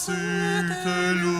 Спасителю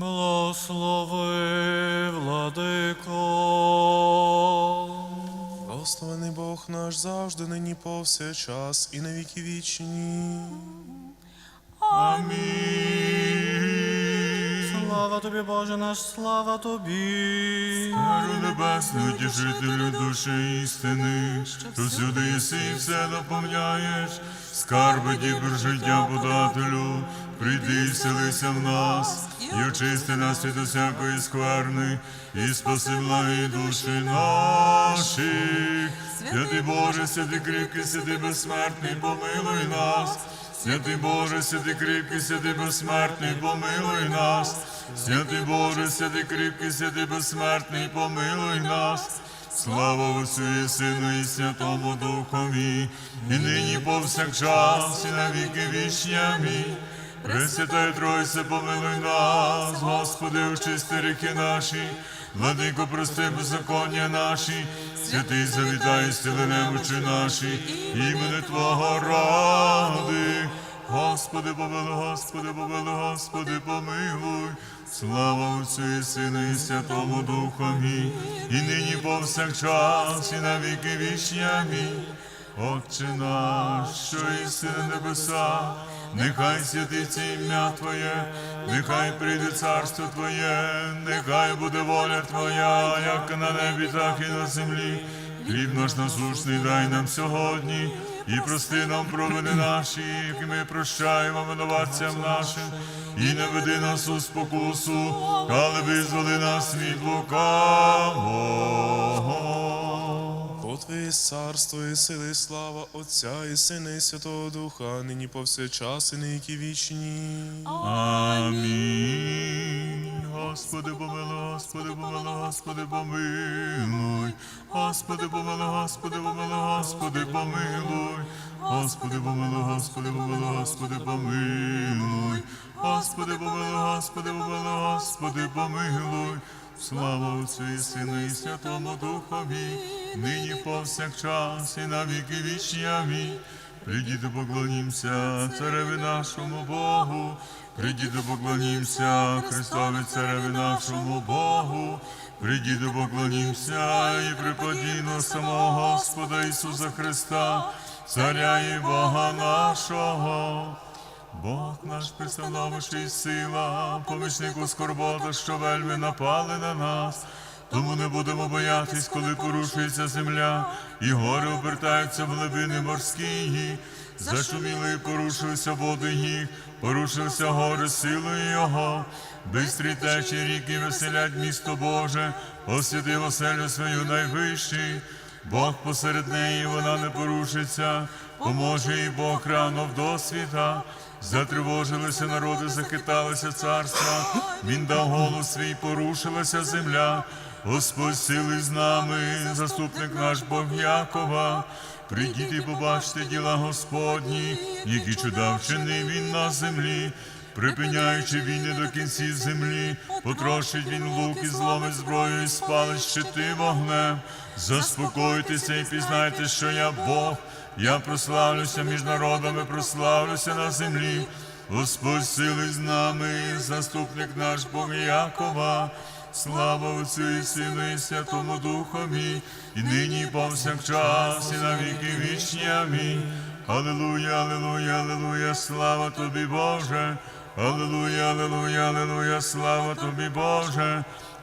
Благослови, владико. Благословений Бог наш завжди, нині повсякчас і на віки вічні. Амінь. Слава тобі, Боже наш, слава тобі. Царю небесний, утішителю душі істини, що всюди єси і все наповняєш, скарби дібр життя подателю, прийди і вселися в нас, і очисти нас від усякої скверни, і спаси благі душі наші. Святий Боже, святий кріпкий, святий безсмертний, помилуй нас. Святий Боже, святий кріпкий, святий безсмертний, помилуй нас. Святий Боже, святий кріпкий, святий безсмертний, помилуй нас. Слава Отцю і Сину і Святому Духові, і нині повсякчас, і на віки вічні. Амінь. Пресвятая Тройце, помилуй нас, Господи, очисти ріки наші, владико, прости беззаконня наші, святий завітай, стіли немочі наші, імени Твого ради. Господи, помилуй, Господи, помилуй, Господи, помилуй. Слава Отцю і Сину і Святому Духові, і нині повсякчас, і на віки. Отче наш, що єси на небесах, нехай святиться ім'я Твоє, нехай прийде царство Твоє, нехай буде воля Твоя, як на небі, так і на землі. Хліб наш насущний дай нам сьогодні, і прости нам провини наші, які ми прощаємо винуватцям нашим, і не веди нас у спокусу, але визволи нас від лукавого. Твоє царство і сили, і слава Отця і Сина і Святого Духа, нині повсякчас і віки вічні. Амінь. Господи, помилуй, Господи, помилуй, Господи, помилуй. Господи, помилуй, Господи, помилуй, Господи, помилуй. Господи, помилуй, Господи, помилуй, Господи, помилуй. Господи, помилуй, Господи, помилуй, Господи, помилуй. Слава Отцю і Сину і Святому Духові, нині повсякчас і на віки вічні. Амінь. Прийдіте поклонімся цареві нашому Богу, прийдіте поклонімся Христові цареві нашому Богу, прийдіте поклонімся і припадіно самого Господа Ісуса Христа, царя і Бога нашого. Бог наш пристановиший сила, помічнику скорбота, що вельми напали на нас. Тому не будемо боятись, коли порушується земля, і гори обертаються в глибини морські. Зашуміли і порушилися води їх, порушився гори силою його. Бистрі течі ріки веселять місто Боже, освятив оселю свою найвищий. Бог посеред неї вона не порушиться, поможе їй Бог рано в досвіта. Затривожилися народи, захиталися царства. Він дав голос свій, порушилася земля. Господь сили з нами, заступник наш Бог Якова. Прийдіть і побачте діла Господні, які чуда вчинив він на землі. Припиняючи війни до кінці землі, потрошить він лук і зломить зброю, і спалить щити вогнем. Заспокойтеся і пізнайте, що я Бог. Я прославлюся між народами, прославлюся на землі. Господь сили з нами, заступник наш Бог Якова. Слава Отцю і Сину, і Святому Духові, і нині, повсякчас, і на віки вічні. Амінь. Аллилуйя, аллилуйя, аллилуйя, слава тобі, Боже. Аллилуйя, аллилуйя, аллилуйя, слава тобі, Боже.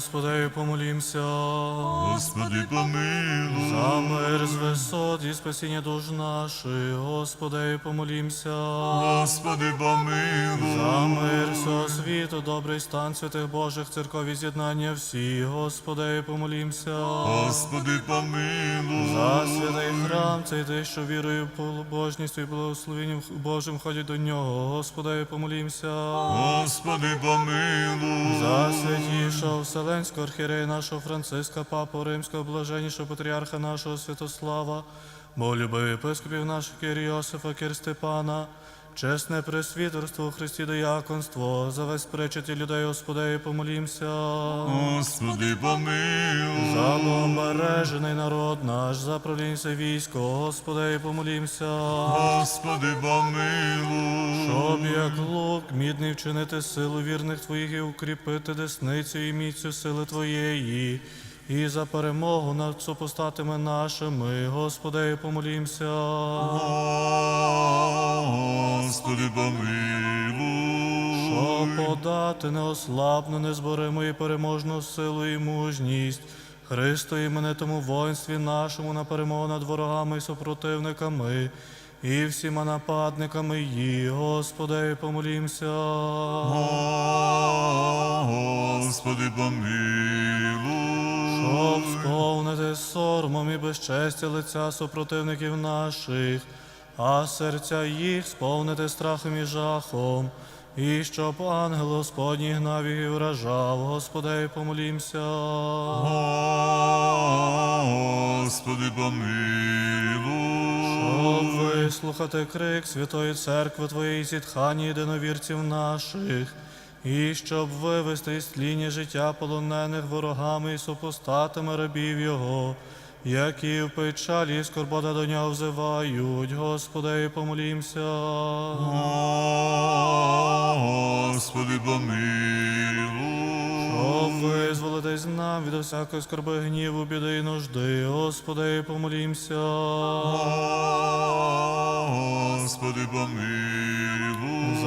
Господи. Помолімся. Господи, помилуй. За мир з висот і спасіння душ наших, Господи, помолімся. Господи, помилуй. За мир всього світу, добрий стан святих Божих церков і з'єднання всі, Господи, помолімся. Господи, помилуй. За святий храм, цей ти, що вірою, побожністю і благословенням Божим ходять до нього, Господи, помолімся. Господи, помилуй. За святішого Вселенського архірея нашого Франциска, Папу Римського, блаженнішого патріарха нашого Святослава, Болюбив єпископів наших Кир Йосифа, Кир Степана, чесне пресвітерство у Христі дояконство, за весь причеті людей, Господи, помолімся. Господи, помилуй. За бомбережений народ наш, за правління військо, Господи, помолімся. Господи, помилуй. Щоб як лук мідний вчинити силу вірних Твоїх і укріпити десницю і міцю сили Твоєї, і за перемогу над супостатами нашими, Господи, помолімся. Господи, помилуй. Щоб подати неослабну, незборимо і переможну силу і мужність. Христо імене тому воїнстві нашому на перемогу над ворогами і супротивниками, і всіма нападниками її, Господи, помолімся. Господи, помилуй. Щоб сповнити соромом і безчестя лиця супротивників наших, а серця їх сповнити страхом і жахом, і щоб ангел Господній гнав і вражав, Господи, помолімся. Господи, помилуй. Щоб вислухати крик Святої Церкви Твоєї зітхання єдиновірців наших, і щоб вивести із тління життя полонених ворогами і супостатами рабів Його, які в печалі і скорбота до нього взивають, Господи, помолімся. Господи, помилуй. Щоб визволитись нам від усякої скорби, гніву, біди і нужди, Господи, і помолімся. Господи, помилуй.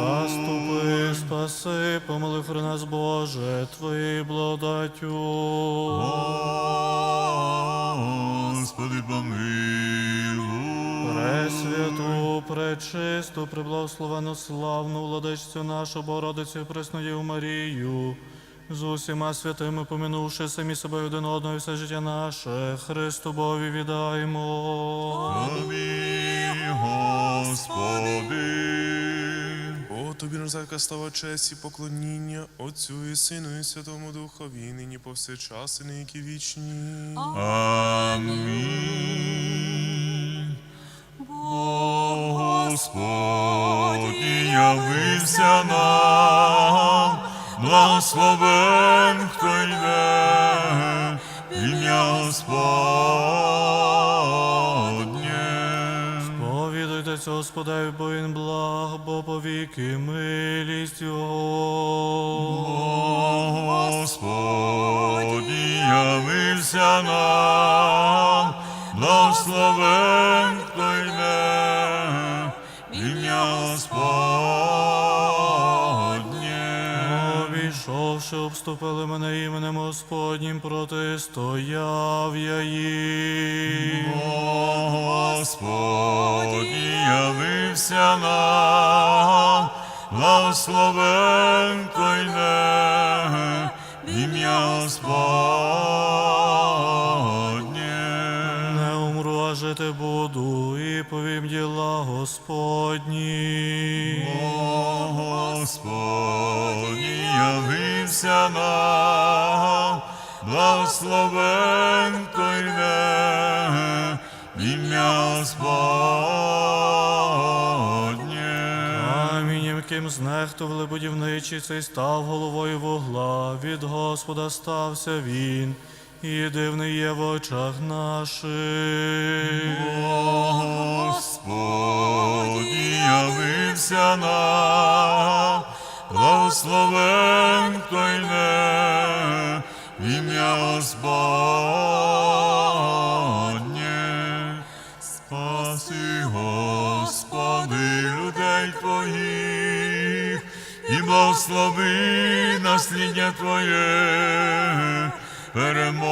Заступи, спаси, помоли про нас, Боже, Твоєю благодаттю. Господи, помилуй. Пресвяту, пречисту, преблагословену, славну владичцю нашу Бородицю Преснодів Марію, з усіма святими помінувши самі себе один одного і все життя наше, Христу Бові віддаємо. Амінь, Господи. Тобі назака слава честь і поклоніння Отцю і Сину і Святому Духові, і нині повсякчас і на віки вічні. Амінь. Бог Господній явився нам, благословен, хто йде, в ім'я Господнє. Повідуйтеся, Господи, бо він благ, повіки милість Його. Господній явився нам, благословен, хто йде, ім'я Господнє. Обійшовши, обступили мене іменем Господнім, протистояв я їм. Господній явився нам, благословен, хто йде, в ім'я Господнє. Не умру, а жити буду, і повім діла Господні. Господній явився нам, благословен, хто йде, в ім'я Господнє. Камінням, знехтували будівничі, цей став головою вугла, від Господа стався він, і дивний є в очах наших. Господній явився нам, благословен, хто йде, в ім'я Господнє. Спаси, Господи, людей Твоїх, благослови насліддя Твоє, перемоги,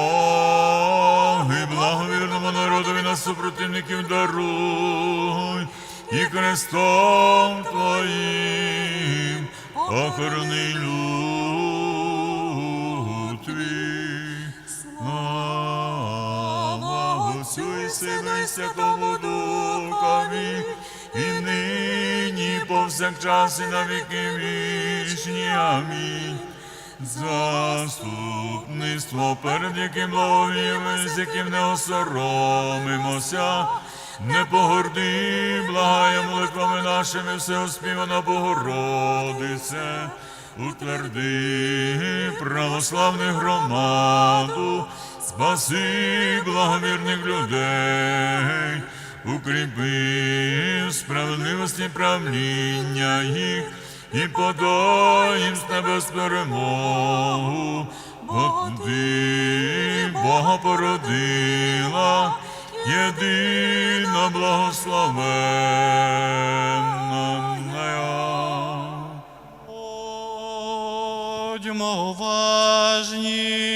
благовірному народові на супротивників даруй, і крестом Твоїм охорони люд Твій. Слава Отцю і Сину і Святому повсякчас, і на віки вічні. Амінь. Заступництво, перед яким благовіємо, з яким не осоромимося, не погорди, благає молитвами нашими, всеоспівана Богородице, утверди православну громаду, спаси благовірних людей, укріпи справедливості правління їх і подай з небес перемогу, бо ти Бога породила, єдина благословенна. Будьмо уважні.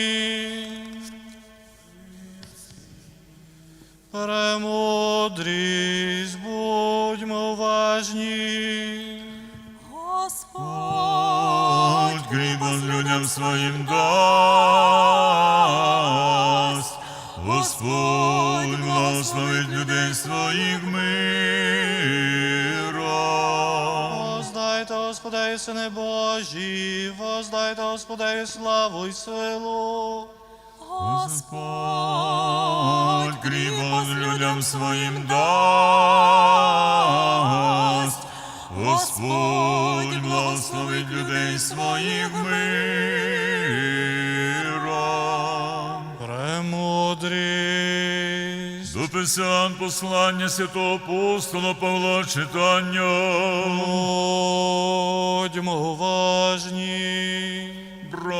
Своїм дасть, Господь благословить людей своїх миром. Воздайте Господи, сини Божі, воздайте Господи, славу й силу. Господь кріпос людям своїм дасть, Господь благословить людей своїх миром. Писань послання святого апостола Павла читання. Будьмо уважні. Браття,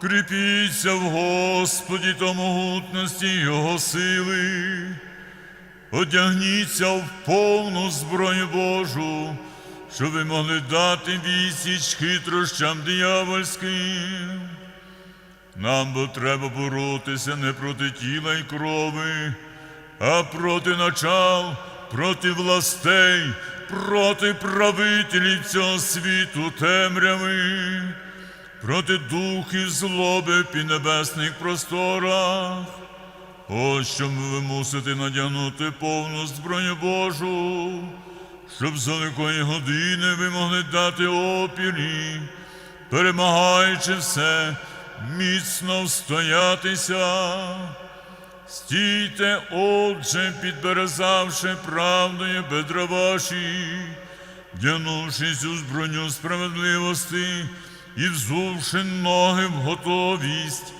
кріпіться в Господі та могутності Його сили, одягніться в повну зброю Божу, щоб ви могли дати відсіч хитрощам диявольським. Нам бо треба боротися не проти тіла й крови, а проти начал, проти властей, проти правителів цього світу темряви, проти духів злоби в піднебесних просторах. Ось що ви мусите надягнути повну зброю Божу, щоб з великої години ви могли дати опірі, перемагаючи все, міцно встоятися. Стійте, отже, підберезавши правдою бедра ваші, вдягнувшись у зброню справедливості і взувши ноги в готовість,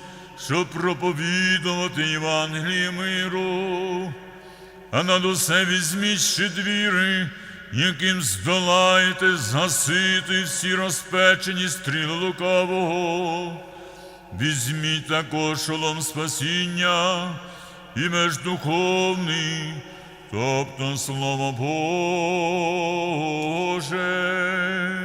щоб проповідувати Євангеліє миру. А над усе візьміть щедвіри, яким здолаєте згасити всі розпечені стріли лукавого. Візьміть також шолом спасіння і меж духовний, тобто Слово Боже.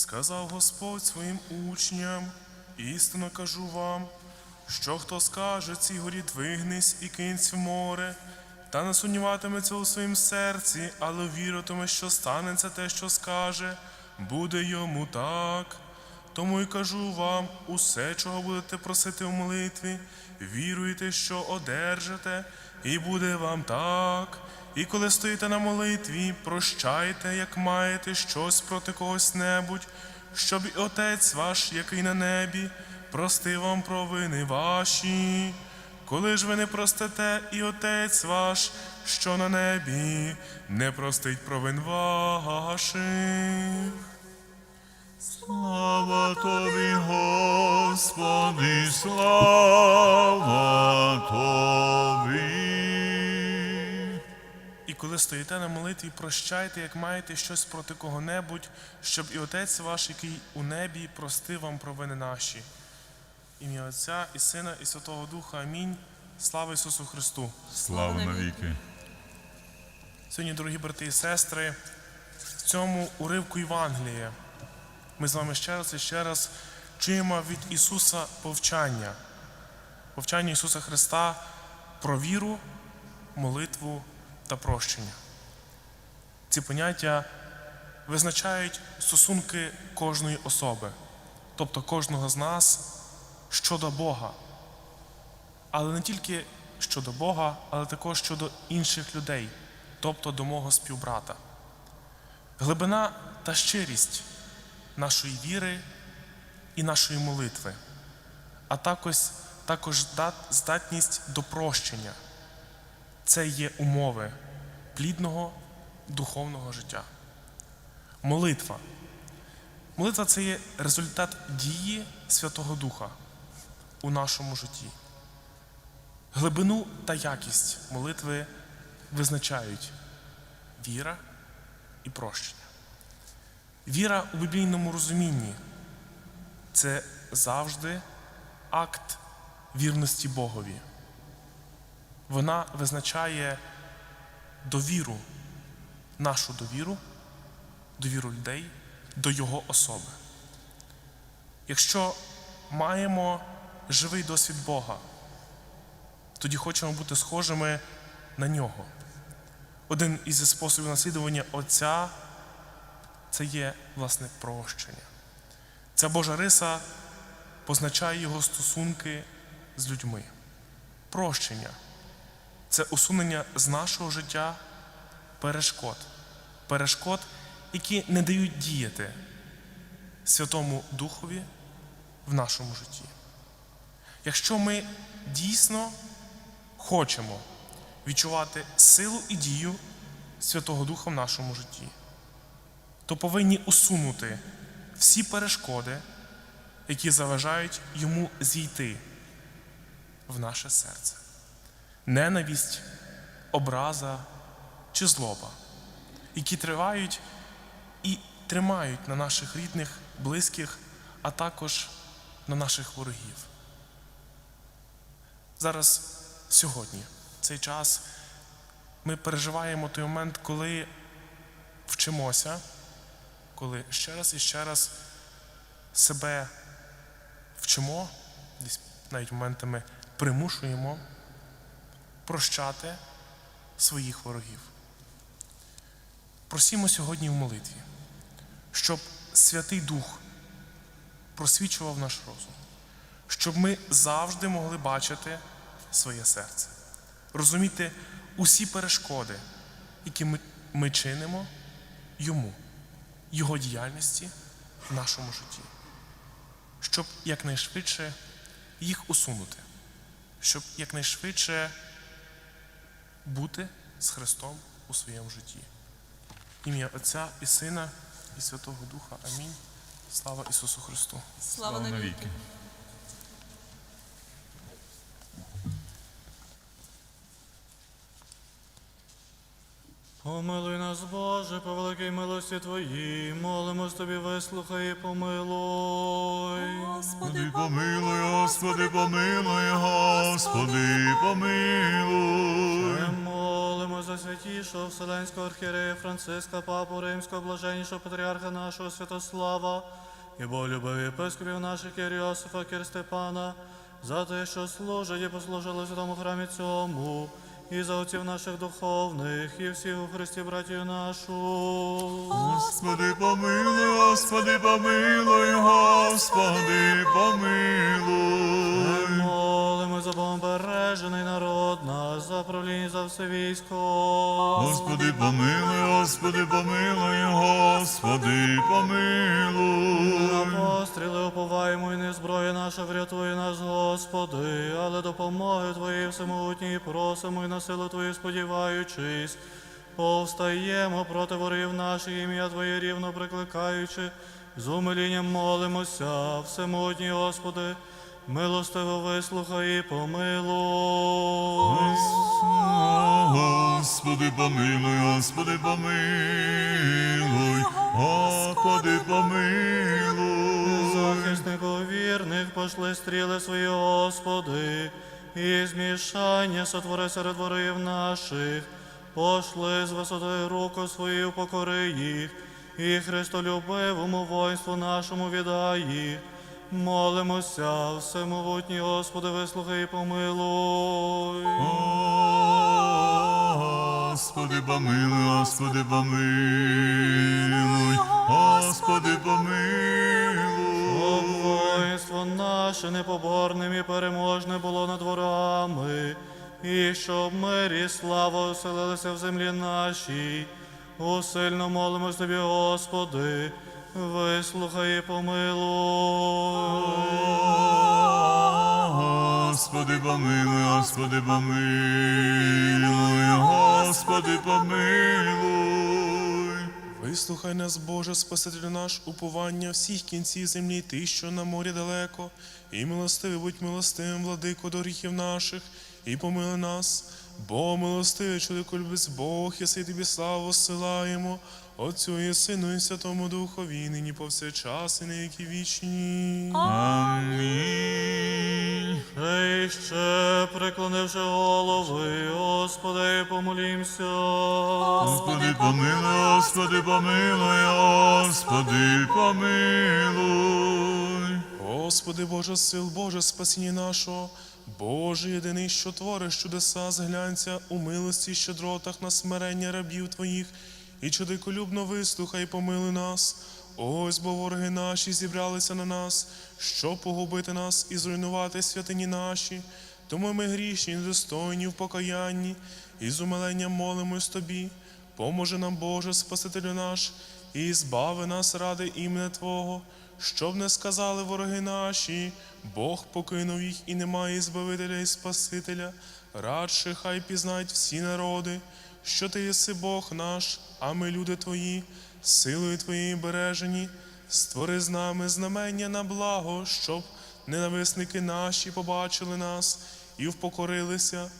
Сказав Господь своїм учням, істинно кажу вам, що хто скаже цій горі двигнись і кинься в море, та не сумніватиметься у своїм серці, але віритиме, що станеться те, що скаже, буде йому так. Тому й кажу вам, усе, чого будете просити в молитві, віруйте, що одержите, і буде вам так. І коли стоїте на молитві, прощайте, як маєте щось проти когось небудь, щоб і Отець ваш, який на небі, простив вам провини ваші. Коли ж ви не простите, і Отець ваш, що на небі, не простить провин ваших. Слава Тобі, Господи, слава коли стоїте на молитві, прощайте, як маєте щось проти кого-небудь, щоб і Отець ваш, який у небі, простив вам провини наші. Ім'я Отця і Сина, і Святого Духа. Амінь. Слава Ісусу Христу! Слава навіки. Сьогодні, дорогі брати і сестри, в цьому уривку Євангелія ми з вами ще раз і ще раз чуємо від Ісуса повчання, повчання Ісуса Христа про віру, молитву та прощення. Ці поняття визначають стосунки кожної особи, тобто кожного з нас щодо Бога. Але не тільки щодо Бога, але також щодо інших людей, тобто до мого співбрата. Глибина та щирість нашої віри і нашої молитви, а також, також здатність до прощення це є умови плідного духовного життя. Молитва. Молитва це є результат дії Святого Духа у нашому житті. Глибину та якість молитви визначають віра і прощення. Віра у біблійному розумінні це завжди акт вірності Богові. Вона визначає довіру, нашу довіру, довіру людей до Його особи. Якщо маємо живий досвід Бога, тоді хочемо бути схожими на нього. Один із способів наслідування Отця це є власне прощення. Ця Божа риса позначає його стосунки з людьми. Прощення це усунення з нашого життя перешкод, перешкод, які не дають діяти Святому Духові в нашому житті. Якщо ми дійсно хочемо відчувати силу і дію Святого Духа в нашому житті, то повинні усунути всі перешкоди, які заважають йому зійти в наше серце. Ненависть, образа чи злоба, які тривають і тримають на наших рідних, близьких, а також на наших ворогів. Зараз, сьогодні, в цей час, ми переживаємо той момент, коли вчимося, коли ще раз і ще раз себе вчимо, десь навіть моментами примушуємо прощати своїх ворогів. Просімо сьогодні в молитві, щоб Святий Дух просвічував наш розум, щоб ми завжди могли бачити своє серце, розуміти усі перешкоди, які ми, ми чинимо йому, його діяльності в нашому житті, щоб якнайшвидше їх усунути, щоб якнайшвидше бути з Христом у своєму житті. Ім'я Отця і Сина і Святого Духа. Амінь. Слава Ісусу Христу! Слава навіки. Помилуй нас, Боже, по великій милості Твоїй, молимось Тобі, вислухай і помилуй. Господи, помилуй, Господи, помилуй, Господи, помилуй. Ми молимо за святішого Вселенського архієрея Франциска, Папу Римського, блаженнішого патріарха нашого Святослава, і болюбив єпископів наших Кір Йосифа, Кір Степана, за те, що служать і послужили святому храмі цьому, і за отців наших духовних, і всіх у Христі братію нашу. Господи, помилуй, Господи, помилуй, Господи, помилуй. Молимо за бомбережений народ наш, за правління за все військо. Господи, помилуй, Господи, помилуй, Господи, помилуй. На постріли уповаємо і не зброя наша врятує нас, Господи, але допомоги Твої всемогутній просимо і на силу Твою сподіваючись. Повстаємо проти ворів наших ім'я Твоє рівно прикликаючи, з умилінням молимося, всемогутній Господи, милостиво вислухай і помилуй. Господи, помилуй, Господи, помилуй, Господи, помилуй. Захиснику вірних пошли стріли свої, Господи, і змішання сотвори серед ворів наших, пошли з висоти руку свою покори їх, і Христолюбивому воїнству нашому віддай їх. Молимося, всемогутній Господи, вислухай і помилуй. Господи, помилуй, Господи, помилуй, Господи, помилуй. Щоб наше непоборним і переможне було над ворогами, і щоб мир і слава оселилися в землі нашій. Усильно молимось тобі, Господи, вислухай і помилуй. Господи, помилуй, Господи, помилуй, Господи, помилуй. Вислухай нас, Боже, Спасителю наш, уповання всіх кінців землі, ти, що на морі далеко, і милостивий будь милостивим, владико до гріхів наших, і помили нас, бо милостивий чоловіку любець Бог, єси тобі славу силаємо, Отцю і Сину, і Святому Духові, нині повсякчас і на віки вічні. Амінь. Ей ще, преклонивши голови, Господи, помолімся. Господи, помилуй, Господи, помилуй, Господи, помилуй. Господи Боже сил, Боже спасіння нашого, Боже єдиний, що твориш чудеса, зглянься у милості, щедротах на смирення рабів Твоїх, і чудиколюбно вислухай, помили нас. Ось бо вороги наші зібралися на нас, щоб погубити нас і зруйнувати святині наші. Тому ми грішні, недостойні в покаянні, і з умиленням молимось Тобі. Поможе нам, Боже, Спасителю наш, і збави нас ради імені Твого, щоб не сказали вороги наші, Бог покинув їх і немає Збавителя і Спасителя. Радше хай пізнають всі народи, що Ти єси Бог наш, а ми люди Твої, силою Твоєї бережені, створи з нами знамення на благо, щоб ненависники наші побачили нас і впокорилися.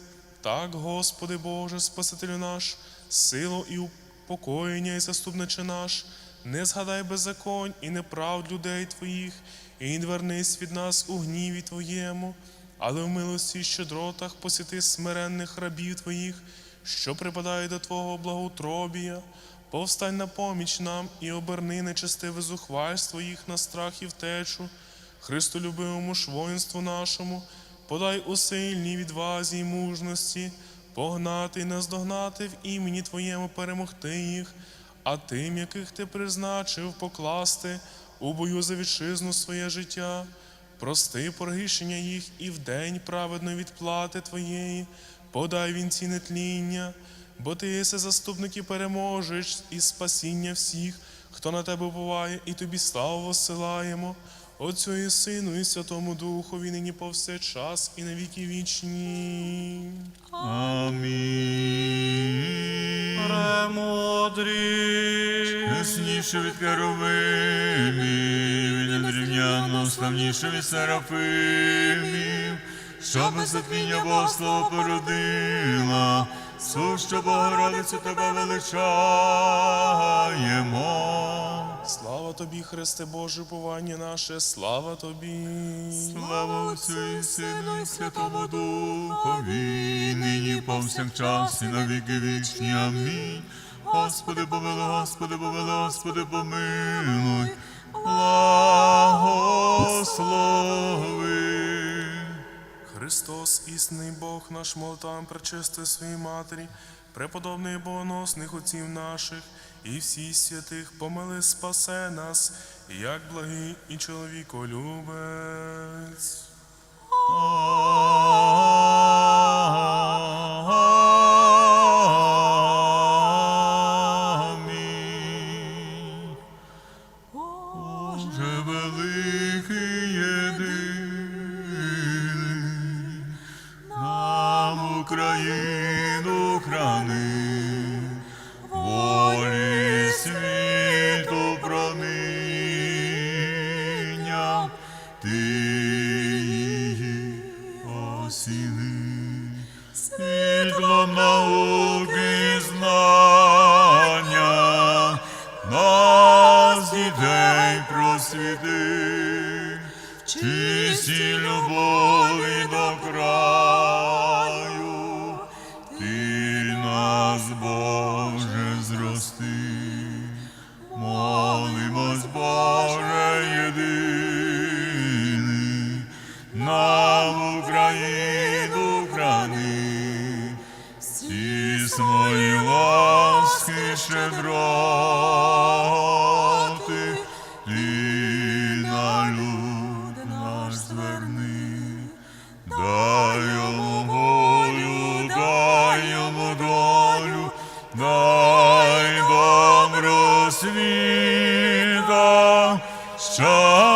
Так, Господи Боже, Спасителю наш, силу і упокоєння і заступниче наш, не згадай беззаконь і неправд людей Твоїх, і не вернись від нас у гніві Твоєму, але в милості й щедротах посіти смиренних рабів Твоїх, що припадають до Твого благоутробія. Повстань на поміч нам і оберни нечестиве зухвальство їх на страх і втечу, Христолюбивому ж воїнству нашому, подай у сильній відвазі й мужності, погнати й наздогнати в імені Твоєму перемогти їх, а тим, яких ти призначив, покласти у бою за вітчизну своє життя. Прости порішення їх і в день праведної відплати Твоєї, подай вінці нетління, бо ти єси заступник і переможеш і спасіння всіх, хто на тебе буває, і тобі славу посилаємо. Отцю і Сину, і Святому Духові, нині повсякчас, і на віки вічні. Амінь. Премудрі. Ясніше від Керувимів, і незрівнянно славніше від Серафимів, що без затміння Богослова породила, Суща Богородицю тебе величаємо. Слава тобі, Христе Боже, повання наше, слава тобі. Слава Отцю і Сину і Святому Духові, нині повсякчас і на віки вічні. Амінь. Господи, помилуй, Господи, помилуй, Господи, помилуй. Благослови. Христос, істинний Бог наш молитвам причисти своїй матері, преподобний богоносних отців наших і всі святих помили спасе нас, як благий і чоловіколюбець. So